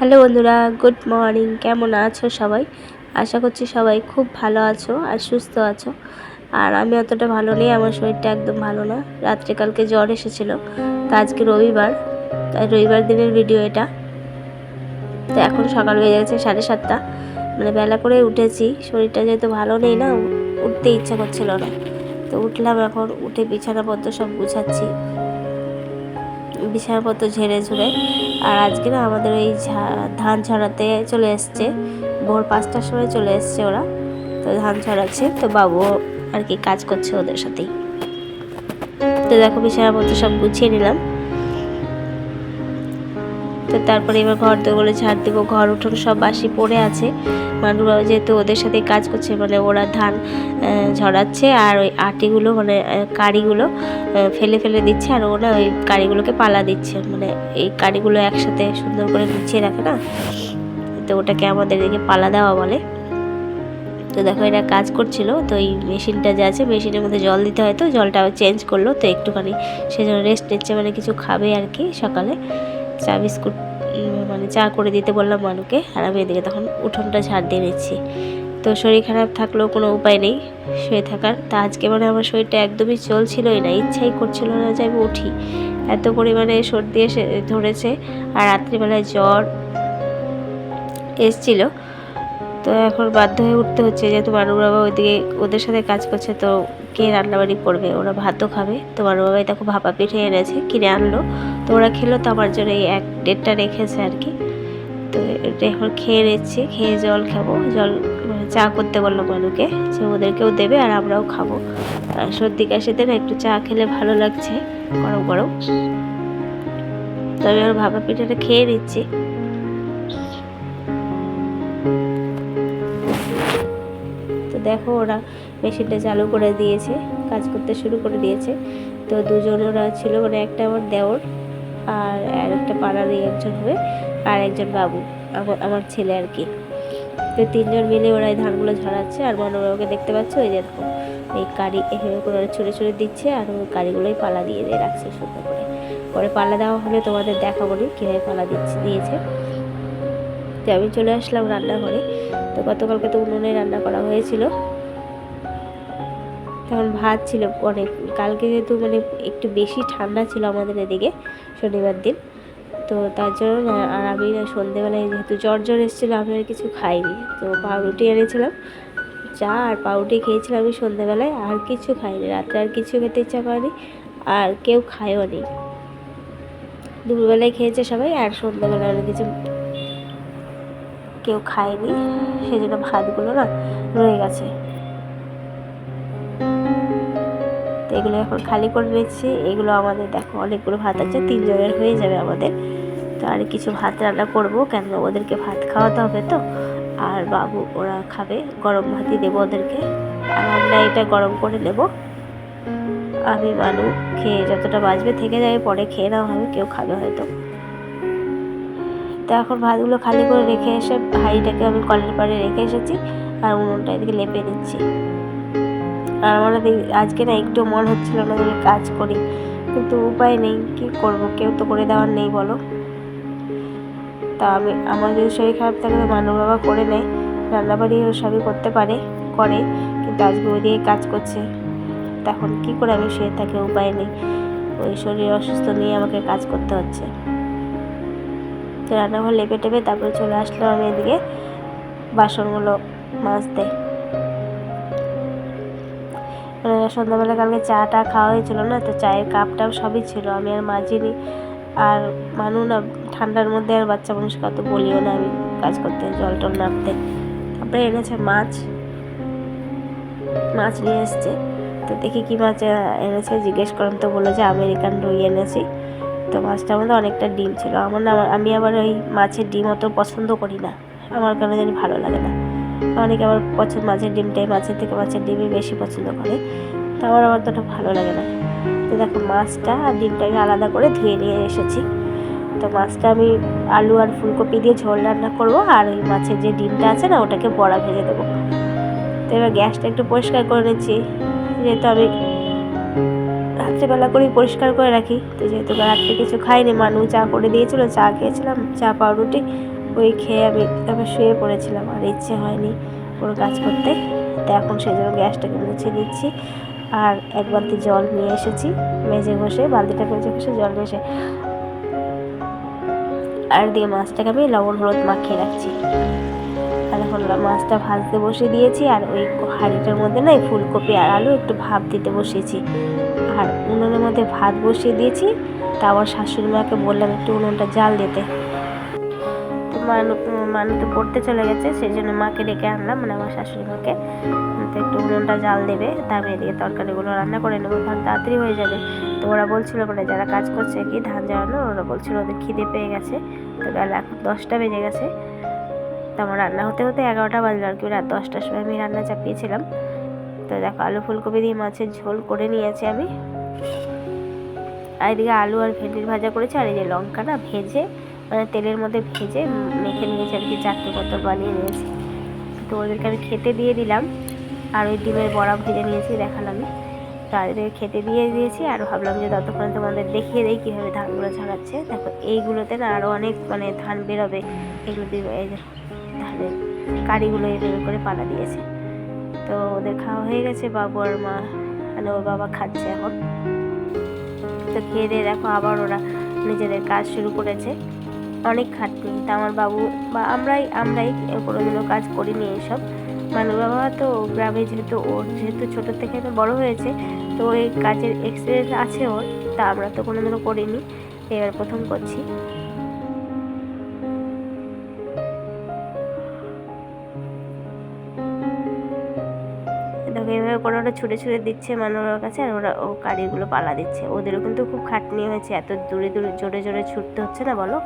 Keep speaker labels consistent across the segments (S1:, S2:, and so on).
S1: Hello বন্ধুরা, good morning. কেমন আছো সবাই? আশা করছি সবাই খুব ভালো আছো আর সুস্থ আছো। আর আমি অতটা ভালো নেই, আমার শরীরটা একদম ভালো না। রাত্রে কালকে জ্বর এসেছিল, তো আজকে রবিবার। তাই রবিবার দিনের ভিডিও এটা। তো এখন সকাল হয়ে গেছে সাড়ে সাতটা। মানে বেলা করে উঠেছি, শরীরটা যেহেতু ভালো নেই না উঠতে ইচ্ছা করছিল না। তো উঠলাম এখন, উঠে বিছানাপত্র সব গুছাচ্ছি। বিছানাপত্র ঝেড়ে ঝুড়ে আর আজকে না আমাদের এই ধান ছড়াতে চলে এসছে। ভোর পাঁচটার সময় চলে এসছে ওরা। তো ধান ছড়াচ্ছে তো বাবু আর কি কাজ করছে ওদের সাথেই। তো দেখো বিছানাপত্র সব গুছিয়ে নিলাম। তো তারপরে এবার ঘর দোগুলো ঝাড় দেবো, ঘর উঠোন সব বাসি পড়ে আছে। মানুষরা যেহেতু ওদের সাথে কাজ করছে মানে ওরা ধান ঝরাচ্ছে আর ওই আটিগুলো মানে কাড়িগুলো ফেলে ফেলে দিচ্ছে আর ওরা ওই কাড়িগুলোকে পালা দিচ্ছে। মানে এই কাড়িগুলো একসাথে সুন্দর করে গুছিয়ে রাখে না? তো ওটাকে আমাদের এদিকে পালা দেওয়া বলে। তো দেখো এরা কাজ করছিল, তো এই মেশিনটা যে আছে, মেশিনের মধ্যে জল দিতে হয় তো জলটা চেঞ্জ করল, তো একটুখানি সেজন্য রেস্ট নিচ্ছে মানে কিছু খাবে আর কি সকালে। চা বিস্কুট মানে চা করে দিতে বললাম মানুকে আর আমি এদিকে তখন উঠোনটা ঝাড় দিয়ে নিচ্ছি। তো শরীর খারাপ থাকলেও কোনো উপায় নেই শুয়ে থাকার। তা আজকে মানে আমার শরীরটা একদমই চলছিলই না, ইচ্ছাই করছিল না যে আমি উঠি। এত পরিমাণে সর্দি এসে, ধরেছে আর রাত্রিবেলায় জ্বর এসছিল। তো এখন বাধ্য হয়ে উঠতে হচ্ছে যেহেতু মানু বাবা ওইদিকে ওদের সাথে কাজ করছে, তো কে রান্নাবাড়ি করবে? ওরা ভাতও খাবে। তো মানু বাবাই দেখো ভাপা পিঠে এনেছে, কিনে আনলো। তো ওরা খেলো, তো আমার জন্য এই এক ডেটটা রেখেছে আর কি। তো এখন খেয়ে নিচ্ছি, খেয়ে জল খাব। জল মানে চা করতে বলল মানুকে যে ওদেরকেও দেবে আর আমরাও খাব। আর সর্দি কাশিতে না একটু চা খেলে ভালো লাগছে, গরম গরম। তো আমি আর ভাপা পিঠাটা খেয়ে নিচ্ছি। দেখো ওরা মেশিনটা চালু করে দিয়েছে, কাজ করতে শুরু করে দিয়েছে। তো দুজন ওরা ছিল মানে একটা আমার দেওর আর আর একটা পাড়ারই একজন হবে আর একজন বাবু, আমার ছেলে আর কি। তো তিনজন মিলে ওরা এই ধানগুলো ঝরাচ্ছে আর মনোরমাকে দেখতে পাচ্ছ? ওই যে দেখো, এই কারি এভাবে করে ওরা ছুঁড়ে ছুঁড়ে দিচ্ছে আর ওই কারিগুলোই পালা দিয়ে দিয়ে রাখছে সুন্দর করে। পরে পালা দেওয়া হলে তোমাদের দেখাবো কীভাবে পালা দিচ্ছে, দিয়েছে। তো আমি চলে আসলাম রান্নাঘরে। তো গতকালকে তো উনুনে রান্না করা হয়েছিল। তখন ভাত ছিল অনেক। কালকে যেহেতু মানে একটু বেশি ঠান্ডা ছিল আমাদের এদিকে শনিবার দিন। তো তার জন্য আর আমি না সন্ধেবেলায় যেহেতু জ্বর জ্বর এসেছিল, আমি আর কিছু খাইনি। তো পাউরুটি এনেছিলাম। চা আর পাউরুটি খেয়েছিলাম আমি সন্ধেবেলায়, আর কিছু খাইনি। রাত্রে আর কিছু খেতে ইচ্ছা করেনি, আর কেউ খায়ও নি। দুপুরবেলায় খেয়েছে সবাই, আর সন্ধ্যাবেলায় অনেক কিছু কেউ খায়নি সেই জন্য ভাতগুলো না রয়ে গেছে। তো এগুলো এখন খালি করে নিচ্ছি এগুলো আমাদের দেখো অনেকগুলো ভাত আছে, তিনজনের হয়ে যাবে আমাদের। তো আর কিছু ভাত রান্না করব, কেন ওদেরকে ভাত খাওয়াতে হবে তো। আর বাবু ওরা খাবে, গরম ভাতই দেবো ওদেরকে। আর আমরা এটা গরম করে নেব। আমি মানু খেয়ে যতটা বাঁচবে থেকে যাবে, পরে খেয়ে নেওয়া হবে কেউ খাবে হয়তো। তো এখন ভাতগুলো খালি করে রেখে এসে হাঁড়িটাকে আমি কলের পাড়ে রেখে এসেছি আর উনুনটা এদিকে লেপে নিচ্ছি আর আমার আজকে না একটু মন হচ্ছিল না যে কাজ করি, কিন্তু উপায় নেই, কি করব? কেউ তো করে দেওয়ার নেই, বলো। তা আমি, আমার যদি শরীর খারাপ থাকে মানু বাবা করে নেয় রান্না রান্নাবাড়ি সবই করতে পারে, করে, কিন্তু আজকে ওইদিকে কাজ করছে। তখন কি করে আমি শুয়ে থাকি? উপায় নেই। ওই শরীর অসুস্থ নিয়ে আমাকে কাজ করতে হচ্ছে। তো রান্নাঘর লেপে টেপে তারপরে চলে আসলাম আমি এদিকে বাসনগুলো মাজতে। মানে সন্ধ্যাবেলা কালকে চা টা খাওয়া হয়েছিল না, তো চায়ের কাপটাও সবই ছিল, আমি আর মাজিনি। আর মানু না ঠান্ডার মধ্যে আর বাচ্চা মানুষকে অত বলিও না, আমি কাজ করতে, জল টল নামতে তারপরে এনেছে মাছ মাছ নিয়ে এসছে। তো দেখি কী মাছ এনেছে, জিজ্ঞেস করলাম, তো বলল যে আমেরিকান রুই এনেছি। তো মাছটার মধ্যে অনেকটা ডিম ছিল। আমার না, আমি আবার ওই মাছের ডিম অত পছন্দ করি না। আমার কেন জানি ভালো লাগে না। অনেকে আবার পছন্দ, মাছের ডিমটাই মাছের থেকে মাছের ডিমই বেশি পছন্দ করে। তো আমার আবার তো ভালো লাগে না। তো দেখো মাছটা আর ডিমটাকে আলাদা করে ধুয়ে নিয়ে এসেছি। তো মাছটা আমি আলু আর ফুলকপি দিয়ে ঝোল রান্না করব আর ওই মাছের যে ডিমটা আছে না, ওটাকে বড়া ভেজে দেবো। তো এবার গ্যাসটা একটু পরিষ্কার করে নিচ্ছি। যেহেতু আমি রাত্রেবেলা করেই পরিষ্কার করে রাখি। তো যেহেতু রাত্রে কিছু খাইনি মানুষ চা করে দিয়েছিলো, চা খেয়েছিলাম, চা, পাউরুটি, ওই খেয়ে আমি আমি শুয়ে পড়েছিলাম, আর ইচ্ছে হয়নি কোনো কাজ করতে। তো এখন সেই জন্য গ্যাসটাকে মুছে দিচ্ছি, আর এক বালতি জল নিয়ে এসেছি, মেজে বসে বালতিটা মেজে বসে জল মেশে। আর দিয়ে মাছটাকে আমি লবণ, হলুদ মাখিয়ে রাখছি। আর এখন মাছটা ভাজতে বসে দিয়েছি আর ওই হাঁড়িটার মধ্যে না ফুলকপি আর আলু একটু ভাপ দিতে বসিয়েছি আর উনুনের মধ্যে ভাত বসিয়ে দিয়েছি। তা আমার শাশুড়ি মাকে বললাম একটু উনুনটা জাল দিতে। মানু মানু তো পড়তে চলে গেছে সেই জন্য মাকে ডেকে আনলাম মানে আমার শাশুড়ি মাকে তো একটু উনুনটা জাল দেবে, তারপরে এদিকে তরকারিগুলো রান্না করে নেব। কারণ তাড়াতাড়ি হয়ে যাবে। তো ওরা বলছিল মানে যারা কাজ করছে কি ধান জ্বালানো ওরা বলছিল ওদের খিদে পেয়ে গেছে। তো বেলা এখন দশটা বেজে গেছে। তো আমার রান্না হতে হতে এগারোটা বাজলো আর কি। রাত দশটার সময় আমি রান্না চাপিয়েছিলাম। তো দেখো, আলু ফুলকপি দিয়ে মাছের ঝোল করে নিয়েছি আমি। আর এদিকে আলু আর ভেন্ডির ভাজা করেছি, আর এই যে লঙ্কা না ভেজে মানে তেলের মধ্যে ভেজে মেখে নিয়েছি আর কি চারটে মতো বানিয়ে নিয়েছি। তো ওদেরকে আমি খেতে দিয়ে দিলাম। আর ওই ডিমের বড়া ভেজে নিয়েছি, দেখালাম। তো আর এদিকে খেতে দিয়ে দিয়েছি, আর ভাবলাম যে ততক্ষণে তোমাদের দেখিয়ে দেয় কীভাবে ধানগুলো ছাড়াচ্ছে। দেখো, এইগুলোতে না আরও অনেক মানে ধান বেরোবে। এগুলো দিয়ে ধানের কারিগুলো এইভাবে করে পালা দিয়েছে। তো ওদের খাওয়া হয়ে গেছে, বাবু আর মা মানে ওর বাবা খাচ্ছে এখন। তো খেয়ে দিয়ে দেখো আবার ওরা নিজেদের কাজ শুরু করেছে। অনেক খাটনি। তা আমার বাবু বা আমরাই আমরাই কোনোদিনও কাজ করিনি এইসব মানু বাবা তো গ্রামে যেহেতু ওর যেহেতু ছোটো থেকে বড় হয়েছে, তো ওই কাজের এক্সপিরিয়েন্স আছে ওর। তা আমরা তো কোনোদিনও করিনি। এবার প্রথম করছি। করে ওরা ছুটে ছুটে দিচ্ছে মানুষের কাছে আর ওরা ও কারিগুলো পালা দিচ্ছে। ওদেরও কিন্তু খুব খাটনি হয়েছে, এত দূরে দূরে জোরে জোরে ছুটতে হচ্ছে না বলো?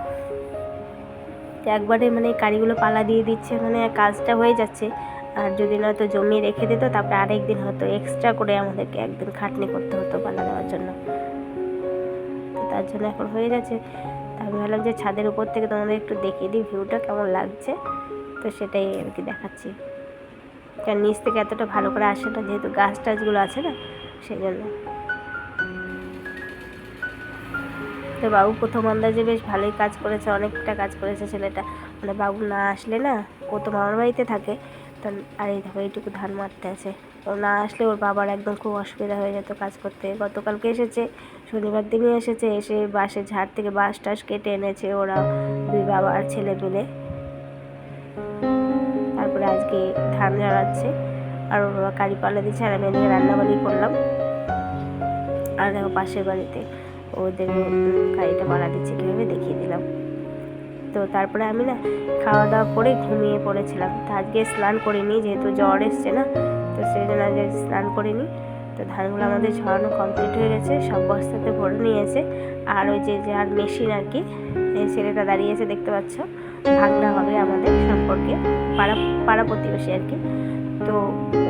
S1: তো একবারে মানে কারিগুলো পালা দিয়ে দিচ্ছে মানে কাজটা হয়ে যাচ্ছে। আর যদি নয়তো জমিয়ে রেখে দিত, তারপরে আরেক দিন হতো এক্সট্রা করে আমাদেরকে একদিন খাটনি করতে হতো পালা দেওয়ার জন্য। তো তার জন্য এখন হয়ে যাচ্ছে তা আমি ভাবলাম যে ছাদের উপর থেকে তোমাদের একটু দেখিয়ে দিই, ভিউটা কেমন লাগছে? তো সেটাই আর কি দেখাচ্ছি। কারণ নিচ থেকে এতটা ভালো করে আসে না, যেহেতু গাছ টাছগুলো আছে না, সেই জন্য। তো বাবু প্রথম আন্দাজে বেশ ভালোই কাজ করেছে, অনেকটা কাজ করেছে ছেলেটা। মানে বাবু না আসলে না, ও তো মামার বাড়িতে থাকে, তো আর এই দেখো, এইটুকু ধান মারতে আছে। ও না আসলে ওর বাবার একদম খুব অসুবিধা হয়ে যেত কাজ করতে। গতকালকে এসেছে, শনিবার দিনই এসেছে, এসে বাসের ঝাড় থেকে বাঁশ টাস কেটে এনেছে ওরা দুই বাবা আর ছেলে মিলে। আজকে ধান ঝাড়াচ্ছে। আর ওর কারি পাল্লা দিচ্ছে আর আমি এদিকে রান্নাবাড়ি করলাম। আর দেখো পাশের বাড়িতে ওদের কারিটা পালা দিচ্ছে, কীভাবে দেখিয়ে দিলাম। তো তারপরে আমি না খাওয়া দাওয়া করে ঘুমিয়ে পড়েছিলাম। তো আজকে স্নান করিনি, যেহেতু জ্বর এসছে না, তো সেই জন্য আজকে স্নান করিনি। তো ধানগুলো আমাদের ঝরানো কমপ্লিট হয়ে গেছে, সব বস্তাতে ভরে নিয়েছে। আর ওই যে যার মেশিন আর কি ছেলেটা দাঁড়িয়েছে দেখতে পাচ্ছ? ভাগনা হবে আমাদের পাড়া পাড়া প্রতিবেশী আর কি। তো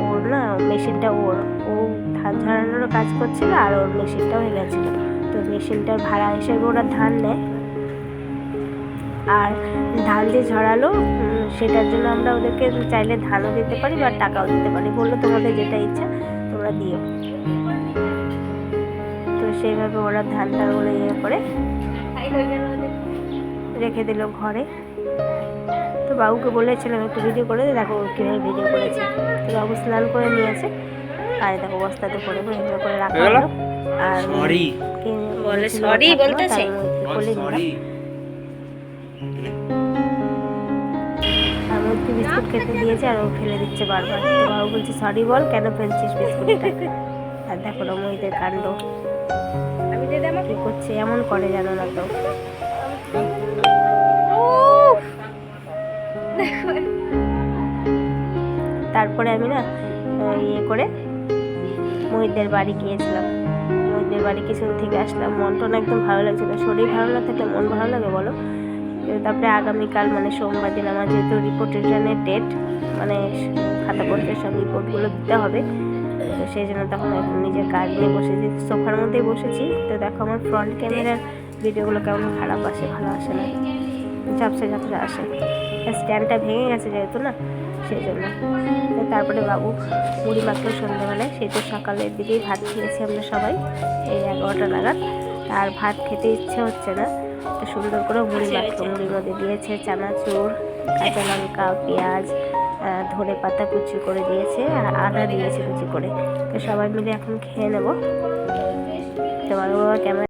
S1: ওর না মেশিনটা ওর ও ধান ঝরানোরও কাজ করছিল আর ওর মেশিনটাও হয়ে গেছিল তো মেশিনটার ভাড়া হিসেবে ওরা ধান নেয়। আর ধান যে ঝরালো সেটার জন্য আমরা ওদেরকে চাইলে ধানও দিতে পারি বা টাকাও দিতে পারি। বলল তোমাদের যেটা ইচ্ছা তোমরা দিও। তো সেইভাবে ওরা ধানটা ওরা ইয়ে করে রেখে দিল ঘরে। তো বাবুকে বলেছিলাম একটু ভিডিও করে দে দেখো ও কীভাবে ভিডিও করেছে। তো বাবু স্নান করে নিয়েছে আর দেখো বস্তাতে করে করে এভাবে করে রাখা হলো। আর
S2: সরি
S3: বলে
S1: ঠাকুমা,
S3: বলতেছে?
S1: মধ্যে বিস্কুট খেতে দিয়েছে আর ও ফেলে দিচ্ছে বারবার। তো বাবু বলছে সরি বল কেন ফেলছিস বিস্কুটটা? আর দেখো রমইদের কাণ্ড।
S3: আমি
S1: কি করছে এমন করে জানো না তো। মহিতদের বাড়ি গিয়েছিলাম। মহিতদের বাড়ি কিছুদিন থেকে আসলাম। মন টন একদম ভালো লাগছিল শরীর ভালো না থাকলে মন ভালো লাগে বলো? তারপরে আগামীকাল মানে সোমবার দিন আমার যেহেতু রিপোর্ট রিটার্নের ডেট মানে খাতা পত্রের সব রিপোর্টগুলো দিতে হবে। তো সেই জন্য তখন এখন নিজের কাজ নিয়ে বসেছি। সোফার মধ্যেই বসেছি। তো দেখো আমার ফ্রন্ট ক্যামেরার ভিডিওগুলো কেমন খারাপ আসে, ভালো আসে না। ঝাপসা ঝাপসা আসে। স্ট্যান্ডটা ভেঙে গেছে যেহেতু না সেই জন্য। তারপরে বাবু মুড়ি মাখলো সন্ধ্যাবেলায় সেই তো সকালের দিকেই ভাত খেয়েছি আমরা সবাই, এই এগারোটা নাগাদ। আর ভাত খেতে ইচ্ছে হচ্ছে না, তো সুন্দর করে মুড়ি মাখলো। মুড়ির মধ্যে দিয়েছে চানাচুর, কাঁচা লঙ্কা, পেঁয়াজ ধনে পাতা কুচি করে দিয়েছে, আর আদা দিয়েছে কুচি করে। তো সবাই মিলে এখন খেয়ে নেব। তোমার বাবা ক্যামেরা